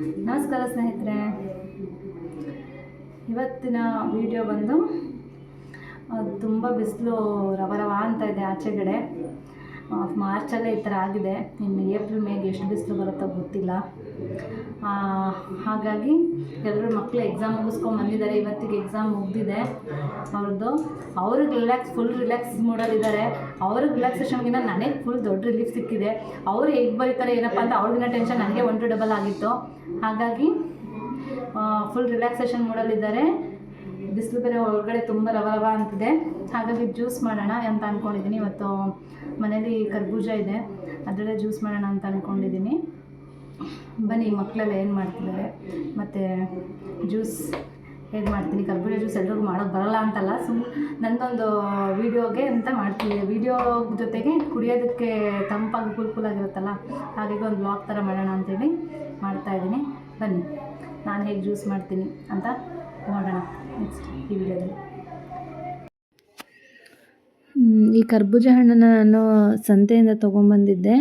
ನಮಸ್ಕಾರ ಸ್ನೇಹಿತರೆ. ಇವತ್ತಿನ ವಿಡಿಯೋ ಬಂದು ತುಂಬ ಬಿಸಿಲು ರವ ರವ ಅಂತ ಇದೆ ಆಚೆಗಡೆ. ಮಾರ್ಚಲ್ಲೇ ಈ ಥರ ಆಗಿದೆ. ಇನ್ನು ಏಪ್ರಿಲ್ ಮೇಗೆ ಎಷ್ಟು ಬಿಸಿಲು ಬರುತ್ತೋ ಗೊತ್ತಿಲ್ಲ. ಹಾಗಾಗಿ ಎಲ್ಲರೂ ಮಕ್ಕಳು ಎಕ್ಸಾಮ್ ಮುಗಿಸ್ಕೊಂಡು ಬಂದಿದ್ದಾರೆ. ಇವತ್ತಿಗೆ ಎಕ್ಸಾಮ್ ಮುಗ್ದಿದೆ. ಅವ್ರದ್ದು ಅವ್ರಿಗೆ ರಿಲ್ಯಾಕ್ಸ್ ಫುಲ್ ರಿಲ್ಯಾಕ್ಸ್ ಮೂಡಲ್ಲಿದ್ದಾರೆ ಅವ್ರಿಗೆ ರಿಲ್ಯಾಕ್ಸೇಷನ್ಗಿಂತ ನನಗೆ ಫುಲ್ ದೊಡ್ಡ ರಿಲೀಫ್ ಸಿಕ್ಕಿದೆ. ಅವರು ಹೇಗೆ ಬರೀತಾರೆ, ಏನಪ್ಪ ಅಂತ ಅವ್ರಿಗಿನ ಟೆನ್ಷನ್ ನನಗೆ ಒನ್ ಟು ಡಬಲ್ ಆಗಿತ್ತು. ಹಾಗಾಗಿ ಫುಲ್ ರಿಲ್ಯಾಕ್ಸೇಷನ್ ಮೂಡಲ್ಲಿದ್ದಾರೆ ಬಿಸಿಲು ಬೇರೆ ಒಳಗಡೆ ತುಂಬ ರವ ರವ ಅಂತಿದೆ. ಹಾಗಾಗಿ ಜ್ಯೂಸ್ ಮಾಡೋಣ ಅಂತ ಅಂದ್ಕೊಂಡಿದ್ದೀನಿ ಇವತ್ತು ಮನೇಲಿ ಕರ್ಬೂಜ ಇದೆ. ಅದರಲ್ಲೇ ಜ್ಯೂಸ್ ಮಾಡೋಣ ಅಂತ ಅಂದ್ಕೊಂಡಿದ್ದೀನಿ ಬನ್ನಿ ಮಕ್ಕಳೆಲ್ಲ ಏನು ಮಾಡ್ತಿದ್ದಾರೆ? ಮತ್ತು ಜ್ಯೂಸ್ ಹೇಗೆ ಮಾಡ್ತೀನಿ? ಕರ್ಬೂಜ ಜ್ಯೂಸ್ ಎಲ್ಲರಿಗೂ ಮಾಡೋದು ಬರಲ್ಲ ಅಂತಲ್ಲ, ಸುಮ್ ನನ್ನೊಂದು ವೀಡಿಯೋಗೆ ಅಂತ ಮಾಡ್ತೀನಿ. ವೀಡಿಯೋ ಜೊತೆಗೆ ಕುಡಿಯೋದಕ್ಕೆ ತಂಪಾಗಿ ಕೂಲ್ ಆಗಿರುತ್ತಲ್ಲ, ಹಾಗಾಗಿ ಒಂದು ಬ್ಲಾಗ್ ಥರ ಮಾಡೋಣ ಅಂತೇಳಿ ಮಾಡ್ತಾಯಿದ್ದೀನಿ ಬನ್ನಿ, ನಾನು ಹೇಗೆ ಜ್ಯೂಸ್ ಮಾಡ್ತೀನಿ ಅಂತ. ನೋಡೋಣ ನೆಕ್ಸ್ಟ್ ಈ ಈ ಕರ್ಬೂಜ ಹಣ್ಣನ್ನು ನಾನು ಸಂತೆಯಿಂದ ತೊಗೊಂಬಂದಿದ್ದೆ.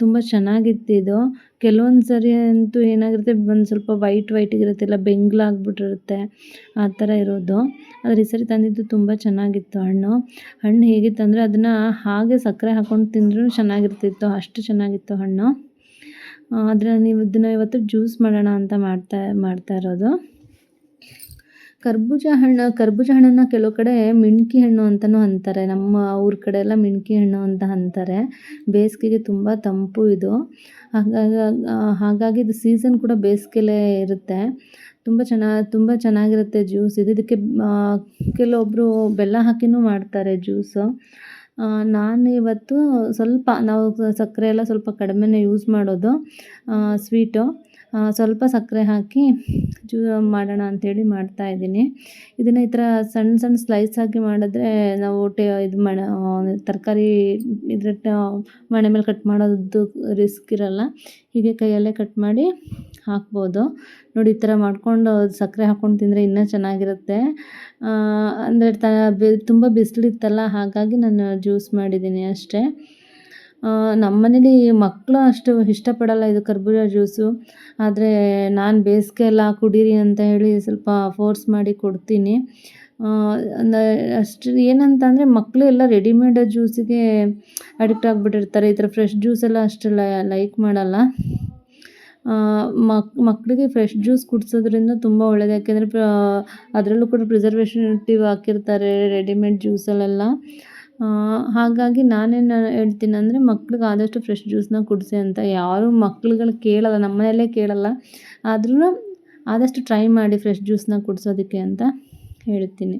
ತುಂಬ ಚೆನ್ನಾಗಿತ್ತು ಇದು. ಕೆಲವೊಂದು ಸರಿ ಅಂತೂ ಏನಾಗಿರುತ್ತೆ ಒಂದು ಸ್ವಲ್ಪ ವೈಟ್ ವೈಟಿಗಿರುತ್ತೆ ಇಲ್ಲ ಬೆಂಗ್ಲಾಗ್ಬಿಟ್ಟಿರುತ್ತೆ ಆ ಥರ ಇರೋದು. ಆದರೆ ಈ ಸರಿ ತಂದಿದ್ದು ತುಂಬ ಚೆನ್ನಾಗಿತ್ತು ಹಣ್ಣು. ಹಣ್ಣು ಹೇಗಿತ್ತು ಅಂದರೆ, ಅದನ್ನು ಹಾಗೆ ಸಕ್ಕರೆ ಹಾಕ್ಕೊಂಡು ತಿಂದ್ರೂ ಚೆನ್ನಾಗಿರ್ತಿತ್ತು, ಅಷ್ಟು ಚೆನ್ನಾಗಿತ್ತು ಹಣ್ಣು. ಆದರೆ ನೀವು ಇದನ್ನು ಇವತ್ತು ಜ್ಯೂಸ್ ಮಾಡೋಣ ಅಂತ ಮಾಡ್ತಾ ಮಾಡ್ತಾ ಇರೋದು. ಕರ್ಬೂಜ ಹಣ್ಣು, ಕರ್ಬೂಜ ಹಣ್ಣನ್ನು ಕೆಲವು ಕಡೆ ಮಿಣ್ಕಿ ಹಣ್ಣು ಅಂತಲೂ ಅಂತಾರೆ. ನಮ್ಮ ಊರ ಕಡೆ ಎಲ್ಲ ಮಿಣ್ಕಿ ಹಣ್ಣು ಅಂತ ಅಂತಾರೆ. ಬೇಸಿಗೆಗೆ ತುಂಬ ತಂಪು ಇದು. ಹಾಗಾಗಿ ಹಾಗಾಗಿ ಇದು ಸೀಸನ್ ಕೂಡ ಬೇಸಿಗೆಲೇ ಇರುತ್ತೆ. ತುಂಬ ಚೆನ್ನಾಗಿ ತುಂಬ ಚೆನ್ನಾಗಿರುತ್ತೆ ಜ್ಯೂಸ್ ಇದು. ಇದಕ್ಕೆ ಕೆಲವೊಬ್ಬರು ಬೆಲ್ಲ ಹಾಕಿನೂ ಮಾಡ್ತಾರೆ ಜ್ಯೂಸು ನಾನು ಇವತ್ತು ಸ್ವಲ್ಪ, ನಾವು ಸಕ್ಕರೆ ಎಲ್ಲ ಸ್ವಲ್ಪ ಕಡಿಮೆನೇ ಯೂಸ್ ಮಾಡೋದು. ಸ್ವೀಟು ಸ್ವಲ್ಪ ಸಕ್ಕರೆ ಹಾಕಿ ಜೂ, ಮಾಡೋಣ ಅಂಥೇಳಿ ಮಾಡ್ತಾಯಿದ್ದೀನಿ ಇದನ್ನು ಈ ಥರ ಸಣ್ಣ ಸಣ್ಣ ಸ್ಲೈಸ್ ಆಗಿ ಮಾಡಿದ್ರೆ ನಾವು ಟೇ, ಇದು ಮಾಡ ತರಕಾರಿ ಇದ್ರ ಮಣೆ ಮೇಲೆ ಕಟ್ ಮಾಡೋದು ರಿಸ್ಕ್ ಇರಲ್ಲ. ಹೀಗೆ ಕೈಯಲ್ಲೇ ಕಟ್ ಮಾಡಿ ಹಾಕ್ಬೋದು. ನೋಡಿ, ಈ ಥರ ಮಾಡಿಕೊಂಡು ಸಕ್ಕರೆ ಹಾಕ್ಕೊಂಡು ತಿಂದರೆ ಇನ್ನೂ ಚೆನ್ನಾಗಿರುತ್ತೆ. ಅಂದರೆ ತ ತುಂಬ ಬಿಸಿಲಿತ್ತಲ್ಲ, ಹಾಗಾಗಿ ನಾನು ಜ್ಯೂಸ್ ಮಾಡಿದ್ದೀನಿ ಅಷ್ಟೇ. ನಮ್ಮ ಮನೇಲಿ ಮಕ್ಕಳು ಅಷ್ಟು ಇಷ್ಟಪಡಲ್ಲ ಇದು ಕರ್ಬೂಜ ಜ್ಯೂಸು. ಆದರೆ ನಾನು ಬೇಸಿಗೆ ಎಲ್ಲ ಕುಡೀರಿ ಅಂತ ಹೇಳಿ ಸ್ವಲ್ಪ ಫೋರ್ಸ್ ಮಾಡಿ ಕೊಡ್ತೀನಿ. ಅಷ್ಟು ಏನಂತ ಅಂದರೆ ಮಕ್ಕಳು ಎಲ್ಲ ರೆಡಿಮೇಡ್ ಜ್ಯೂಸಿಗೆ ಅಡಿಕ್ಟ್ ಆಗಿಬಿಟ್ಟಿರ್ತಾರೆ. ಈ ಥರ ಫ್ರೆಶ್ ಜ್ಯೂಸೆಲ್ಲ ಅಷ್ಟು ಲೈಕ್ ಮಾಡಲ್ಲ. ಮಕ್ ಮಕ್ಕಳಿಗೆ ಫ್ರೆಶ್ ಜ್ಯೂಸ್ ಕುಡಿಸೋದ್ರಿಂದ ತುಂಬ ಒಳ್ಳೆಯದು ಯಾಕೆಂದರೆ ಅದರಲ್ಲೂ ಕೂಡ ಪ್ರಿಸರ್ವೇಷನಿಟಿವ್ ಹಾಕಿರ್ತಾರೆ ರೆಡಿಮೇಡ್ ಜ್ಯೂಸಲ್ಲೆಲ್ಲ ಹಾಗಾಗಿ ನಾನೇನು ಹೇಳ್ತೀನಿ ಅಂದರೆ ಮಕ್ಳಿಗೆ ಆದಷ್ಟು ಫ್ರೆಶ್ ಜ್ಯೂಸನ್ನ ಕುಡಿಸಿ ಅಂತ ಯಾರೂ ಮಕ್ಳುಗಳು ಕೇಳಲ್ಲ ನಮ್ಮ ಮನೆಯಲ್ಲೇ ಕೇಳಲ್ಲ. ಆದ್ರೂ ಆದಷ್ಟು ಟ್ರೈ ಮಾಡಿ ಫ್ರೆಶ್ ಜ್ಯೂಸನ್ನ ಕುಡಿಸೋದಕ್ಕೆ ಅಂತ ಹೇಳ್ತೀನಿ.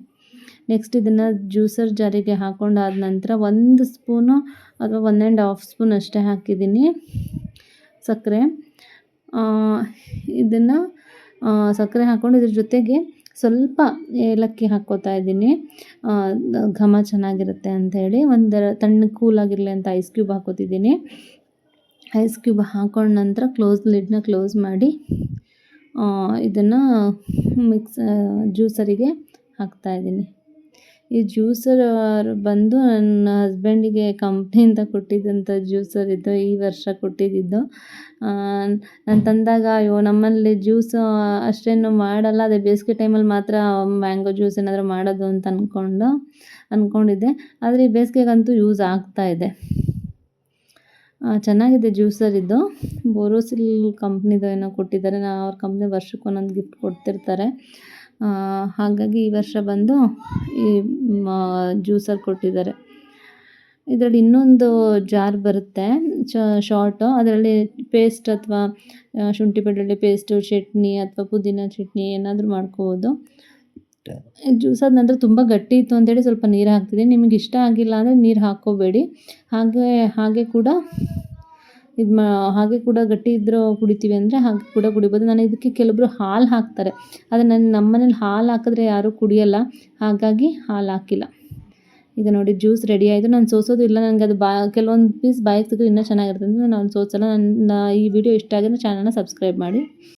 ನೆಕ್ಸ್ಟ್ ಇದನ್ನು ಜ್ಯೂಸರ್ ಜಾರಿಗೆ ಹಾಕೊಂಡಾದ ನಂತರ ಒಂದು ಸ್ಪೂನು ಅಥವಾ ಒನ್ ಆ್ಯಂಡ್ ಹಾಫ್ ಸ್ಪೂನ್ ಅಷ್ಟೇ ಹಾಕಿದ್ದೀನಿ ಸಕ್ಕರೆ. ಇದನ್ನು ಸಕ್ಕರೆ ಹಾಕ್ಕೊಂಡು ಇದ್ರ ಜೊತೆಗೆ ಸ್ವಲ್ಪ ಏಲಕ್ಕಿ ಹಾಕ್ಕೋತಾ ಇದ್ದೀನಿ. ಘಮ ಚೆನ್ನಾಗಿರುತ್ತೆ ಅಂಥೇಳಿ ಒಂದು ತಣ್ಣಗೆ ಕೂಲಾಗಿರಲಿ ಅಂತ ಐಸ್ ಕ್ಯೂಬ್ ಹಾಕೋತಿದ್ದೀನಿ ಐಸ್ ಕ್ಯೂಬ್ ಹಾಕೊಂಡ ನಂತರ ಕ್ಲೋಸ್ ಲಿಡ್ನ ಕ್ಲೋಸ್ ಮಾಡಿ ಇದನ್ನು ಮಿಕ್ಸ್ ಜ್ಯೂಸರಿಗೆ ಹಾಕ್ತಾಯಿದ್ದೀನಿ ಈ ಜ್ಯೂಸರ್ ಬಂದು ನನ್ನ ಹಸ್ಬೆಂಡಿಗೆ ಕಂಪ್ನಿಯಿಂದ ಕೊಟ್ಟಿದ್ದಂಥ ಜ್ಯೂಸರ್ ಇದು ಈ ವರ್ಷ ಕೊಟ್ಟಿದ್ದಿದ್ದು. ನಾನು ತಂದಾಗ, ಅಯ್ಯೋ, ನಮ್ಮಲ್ಲಿ ಜ್ಯೂಸು ಅಷ್ಟೇನು ಮಾಡಲ್ಲ, ಅದೇ ಬೇಸಿಗೆ ಟೈಮಲ್ಲಿ ಮಾತ್ರ ಮ್ಯಾಂಗೋ ಜ್ಯೂಸ್ ಏನಾದರೂ ಮಾಡೋದು ಅಂತ ಅಂದ್ಕೊಂಡು ಅಂದ್ಕೊಂಡಿದ್ದೆ ಆದರೆ ಈ ಬೇಸಿಗೆಗಂತೂ ಯೂಸ್ ಆಗ್ತಾ ಇದೆ. ಚೆನ್ನಾಗಿದೆ ಜ್ಯೂಸರ್ ಇದು. ಬೋರೋಸಿಲ್ ಕಂಪ್ನಿದು ಏನೋ ಕೊಟ್ಟಿದ್ದಾರೆ, ನಾ ಅವ್ರ ಕಂಪ್ನಿ ವರ್ಷಕ್ಕೊಂದೊಂದು ಗಿಫ್ಟ್ ಕೊಡ್ತಿರ್ತಾರೆ. ಹಾಗಾಗಿ ಈ ವರ್ಷ ಬಂದು ಈ ಜ್ಯೂಸರ್ ಕೊಟ್ಟಿದ್ದಾರೆ. ಇದರಲ್ಲಿ ಇನ್ನೊಂದು ಜಾರ್ ಬರುತ್ತೆ ಶಾರ್ಟು. ಅದರಲ್ಲಿ ಪೇಸ್ಟ್ ಅಥವಾ ಶುಂಠಿ ಬೆಳ್ಳುಳ್ಳಿ ಪೇಸ್ಟು, ಚಟ್ನಿ ಅಥವಾ ಪುದೀನ ಚಟ್ನಿ ಏನಾದರೂ ಮಾಡ್ಕೋಬೋದು. ಜ್ಯೂಸ್ ಆದ ನಂತರ ತುಂಬ ಗಟ್ಟಿ ಇತ್ತು ಅಂತೇಳಿ ಸ್ವಲ್ಪ ನೀರು ಹಾಕ್ತಿದ್ದೀನಿ. ನಿಮಗೆ ಇಷ್ಟ ಆಗಿಲ್ಲ ಅಂದರೆ ನೀರು ಹಾಕ್ಕೋಬೇಡಿ. ಹಾಗೆ ಹಾಗೆ ಕೂಡ ಇದು ಮಾ, ಹಾಗೆ ಕೂಡ ಗಟ್ಟಿ ಇದ್ದರೂ ಕುಡಿತೀವಿ ಅಂದರೆ ಹಾಗೆ ಕೂಡ ಕುಡಿಬೋದು. ನಾನು ಇದಕ್ಕೆ ಕೆಲವೊಬ್ಬರು ಹಾಲು ಹಾಕ್ತಾರೆ. ಆದರೆ ನನ್ನ ನಮ್ಮ ಮನೇಲಿ ಹಾಲು ಹಾಕಿದ್ರೆ ಯಾರೂ ಕುಡಿಯಲ್ಲ. ಹಾಗಾಗಿ ಹಾಲು ಹಾಕಿಲ್ಲ. ಈಗ ನೋಡಿ ಜ್ಯೂಸ್ ರೆಡಿ ಆಯಿತು. ನಾನು ಸೋಸೋದು ಇಲ್ಲ. ನನಗೆ ಅದು ಬಾ, ಕೆಲವೊಂದು ಪೀಸ್ ಬಾಯಿಗೆ ಸಿಗೋದು ಇನ್ನೂ ಚೆನ್ನಾಗಿರುತ್ತೆ. ನಾನು ಸೋಸಲ್ಲ. ನನ್ನ ಈ ವಿಡಿಯೋ ಇಷ್ಟ ಆಗಿದ್ರೆ ಚಾನಲ್ನ ಸಬ್ಸ್ಕ್ರೈಬ್ ಮಾಡಿ.